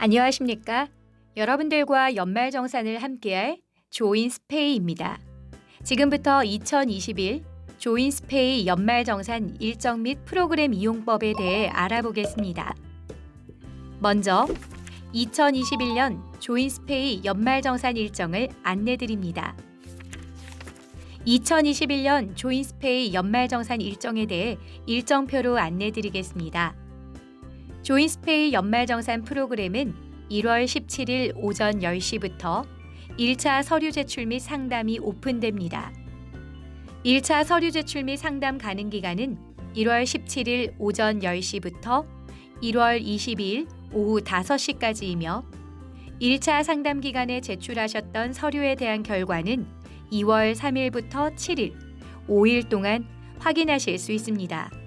안녕하십니까? 여러분들과 연말 정산을 함께할 조인 스페이입니다. 지금부터 2021 조인 스페이 연말 정산 일정 및 프로그램 이용법에 대해 알아보겠습니다. 먼저 2021년 조인 스페이 연말 정산 일정을 안내드립니다. 2021년 조인 스페이 연말 정산 일정에 대해 일정표로 안내드리겠습니다. 조인스페이 연말정산 프로그램은 1월 17일 오전 10시부터 1차 서류 제출 및 상담이 오픈됩니다. 1차 서류 제출 및 상담 가능 기간은 1월 17일 오전 10시부터 1월 22일 오후 5시까지이며 1차 상담 기간에 제출하셨던 서류에 대한 결과는 2월 3일부터 7일, 5일 동안 확인하실 수 있습니다.